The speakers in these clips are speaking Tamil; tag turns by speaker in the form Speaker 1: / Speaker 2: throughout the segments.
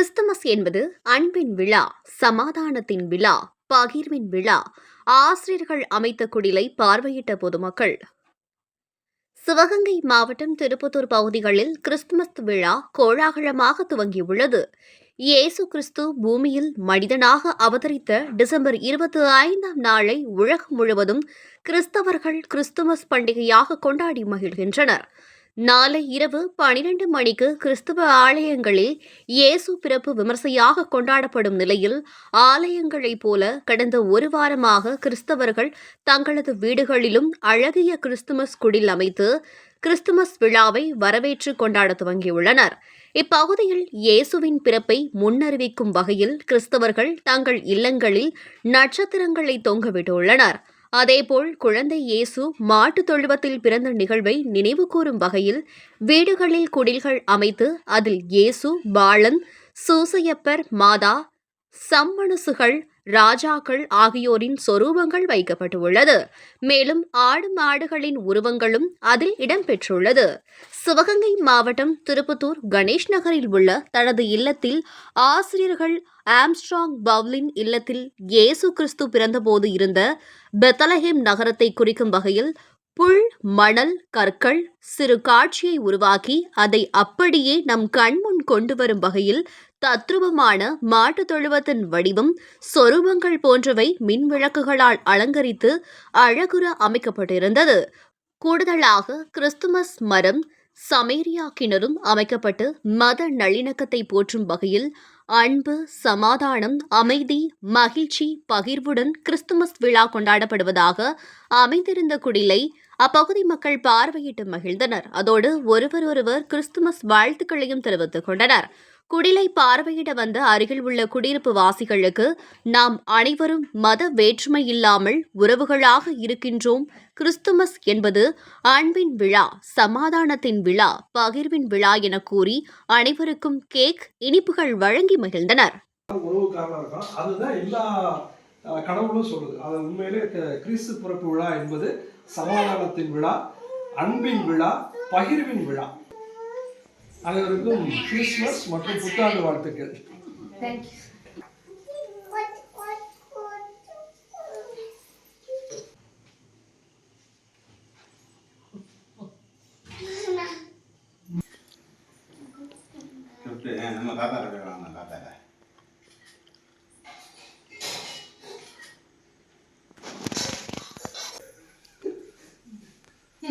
Speaker 1: கிறிஸ்துமஸ் என்பது அன்பின் விழா சமாதானத்தின் விழா பகிர்வின் விழா ஆசிரியர்கள் அமைத்த குடிலை பார்வையிட்ட பொதுமக்கள். சிவகங்கை மாவட்டம் திருப்பத்தூர் பகுதிகளில் கிறிஸ்துமஸ் விழா கோலாகலமாக துவங்கியுள்ளது. இயேசு கிறிஸ்து பூமியில் மனிதனாக அவதரித்த டிசம்பர் இருபத்தி ஐந்தாம் நாளை உலகம் முழுவதும் கிறிஸ்தவர்கள் கிறிஸ்துமஸ் பண்டிகையாக கொண்டாடி மகிழ்கின்றனர். நாளை இரவு பனிரெண்டு மணிக்கு கிறிஸ்துவ ஆலயங்களில் இயேசு பிறப்பு விமர்சையாக கொண்டாடப்படும் நிலையில் ஆலயங்களைப் போல கடந்த ஒரு வாரமாக கிறிஸ்தவர்கள் தங்களது வீடுகளிலும் அழகிய கிறிஸ்துமஸ் குடில் அமைத்து கிறிஸ்துமஸ் விழாவை வரவேற்று கொண்டாட துவங்கியுள்ளனர். இப்பகுதியில் இயேசுவின் பிறப்பை முன்னறிவிக்கும் வகையில் கிறிஸ்தவர்கள் தங்கள் இல்லங்களில் நட்சத்திரங்களை தொங்கவிட்டுள்ளனர். அதேபோல் குழந்தை இயேசு மாட்டுத் தொழுவத்தில் பிறந்த நிகழ்வை நினைவுகூரும் வகையில் வீடுகளில் குடில்கள் அமைத்து அதில் இயேசு பாலன் சூசையப்பர் மாதா சம்மணசுகள் ராஜாக்கள் ஆகியோரின் சொரூபங்கள் வைக்கப்பட்டுள்ளது. மேலும் ஆடு மாடுகளின் உருவங்களும் அதில் இடம்பெற்றுள்ளது. சிவகங்கை மாவட்டம் திருப்பத்தூர் கணேஷ் நகரில் உள்ள தனது இல்லத்தில் ஆசிரியர்கள் ஆம்ஸ்ட்ராங் பவ்லின் இல்லத்தில் இயேசு கிறிஸ்து பிறந்தபோது இருந்த பெத்தலஹேம் நகரத்தை குறிக்கும் வகையில் புல் மணல் கற்கள் சிறு காட்சியை உருவாக்கி அதை அப்படியே நம் கண்முன் கொண்டு வரும் வகையில் தத்ரூபமான மாட்டுத் தொழுவத்தின் வடிவம் சொரூபங்கள் போன்றவை மின் விளக்குகளால் அலங்கரித்து அழகுற அமைக்கப்பட்டிருந்தது. கூடுதலாக கிறிஸ்துமஸ் மரம் சமேரியா கிணறும் அமைக்கப்பட்டு மத நல்லிணக்கத்தை போற்றும் வகையில் அன்பு சமாதானம் அமைதி மகிழ்ச்சி பகிர்வுடன் கிறிஸ்துமஸ் விழா கொண்டாடப்படுவதாக அமைந்திருந்த குடிலை அப்பகுதி மக்கள் பார்வையிட்டு மகிழ்ந்தனர். அதோடு ஒருவர் ஒருவர் கிறிஸ்துமஸ் வாழ்த்துக்களையும் தெரிவித்துக் கொண்டனர். குடிலை பார்வையிட வந்த அருகில் உள்ள குடியிருப்பு வாசிகளுக்கு நாம் அனைவரும் மத வேற்றுமை இல்லாமல் உறவுகளாக இருக்கின்றோம். கிறிஸ்துமஸ் என்பது அன்பின் விழா சமாதானத்தின் விழா பகிர்வின் விழா என கூறி அனைவருக்கும் கேக் இனிப்புகள் வழங்கி மகிழ்ந்தனர்.
Speaker 2: கடவுளும் சொல்லுது அது உண்மையிலே கிறிஸ்து பிறப்பு விழா என்பது சமாதானத்தின் விழா அன்பின் விழா பகிர்வின் விழா. அனைவருக்கும் கிறிஸ்துமஸ் மற்றும் புத்தாண்டு வாழ்த்துக்கள்
Speaker 3: கிஃப்ட்டு நம்ம தாத்தா கிட்ட வாங்க தாத்தா ஆ,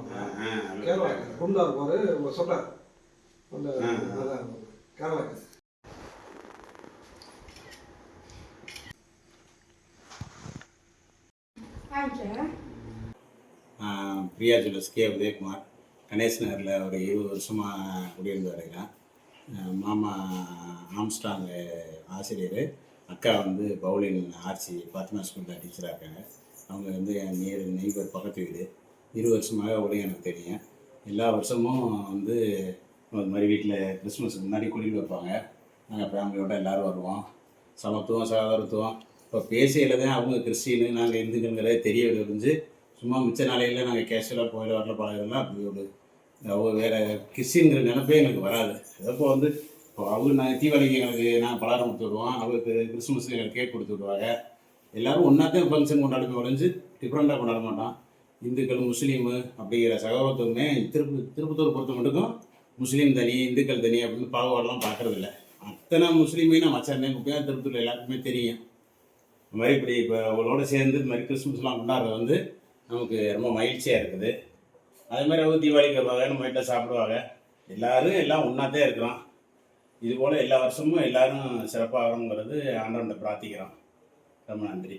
Speaker 2: கேரளாக்காரர்
Speaker 3: ஆ, ஆ,
Speaker 2: கேரளாக்காரர் குண்டா இருப்பாரு உங்க சொல்றாரு அந்த
Speaker 3: ஆ, பிரியா ஜுவல்லர்ஸ் கே. உதயகுமார். கணேஷ் நகரில் ஒரு இருபது வருஷமாக குடியிருந்து வருகிறேன் மாமா ஆம்ஸ்டாங் ஆசிரியர். அக்கா வந்து பவுலின் ஆர்சி பாத்திமா ஸ்கூலில் டீச்சராக இருக்காங்க. அவங்க வந்து என் நியர் நெய்பர் பக்கத்து வீடு. இரு வருஷமாக கூட எனக்கு தெரியும். எல்லா வருஷமும் வந்து அது மாதிரி வீட்டில் கிறிஸ்மஸுக்கு முன்னாடி கூட்டிகிட்டு வைப்பாங்க நாங்கள் ஃபேமிலியோட எல்லோரும் வருவோம். சமத்துவம் சகோதரத்துவம். இப்போ பேசியில் தான் அவங்க கிறிஸ்டின்னு நாங்கள் இந்துங்கிறதே தெரிய தெரிஞ்சு சும்மா மிச்ச நாளையில் நாங்கள் கேஷுவலாக கோயில் வரல பழகிறதுலாம் அப்படி ஒரு அவங்க வேறு கிறிஸ்டின்ங்கிற நினைப்பே எங்களுக்கு வராது. இப்போ வந்து இப்போ அவங்க நாங்கள் தீபாவளிக்கு எங்களுக்கு நாங்கள் பலகாரம் கொடுத்து விடுவோம். அவங்களுக்கு கிறிஸ்மஸ் எங்களுக்கு கேக் கொடுத்து விடுவாங்க. எல்லோரும் ஒன்றா தான் ஃபங்க்ஷன் கொண்டாடுமே ஒழிஞ்சு டிஃப்ரெண்ட்டாக கொண்டாட மாட்டோம். இந்துக்கள் முஸ்லீமு அப்படிங்கிற சகோதரத்துவமே திருப்பு திருப்பத்தூர் பொறுத்த மட்டுக்கும் முஸ்லீம் தனி இந்துக்கள் தனி அப்படின்னு பாகுபாடெல்லாம் பார்க்குறதில்ல. அத்தனை முஸ்லீமே நான் மச்சானே முக்கியம் திருப்பத்தூர் எல்லாருக்குமே தெரியும். இந்த மாதிரி இப்படி இப்போ அவங்களோட சேர்ந்து இந்த மாதிரி கிறிஸ்மஸ்லாம் கொண்டாடுறது வந்து நமக்கு ரொம்ப மகிழ்ச்சியாக இருக்குது. அதே மாதிரி அவங்க தீபாவளிக்கு வருவாங்க நம்ம வீட்டில் சாப்பிடுவாங்க. எல்லாரும் எல்லாம் ஒன்றாத்தே இருக்கிறோம். இது போல் எல்லா வருஷமும் எல்லாரும் சிறப்பாக வரணுங்கிறது ஆண்டவன்கிட்ட பிரார்த்திக்கிறோம். ரொம்ப நன்றி.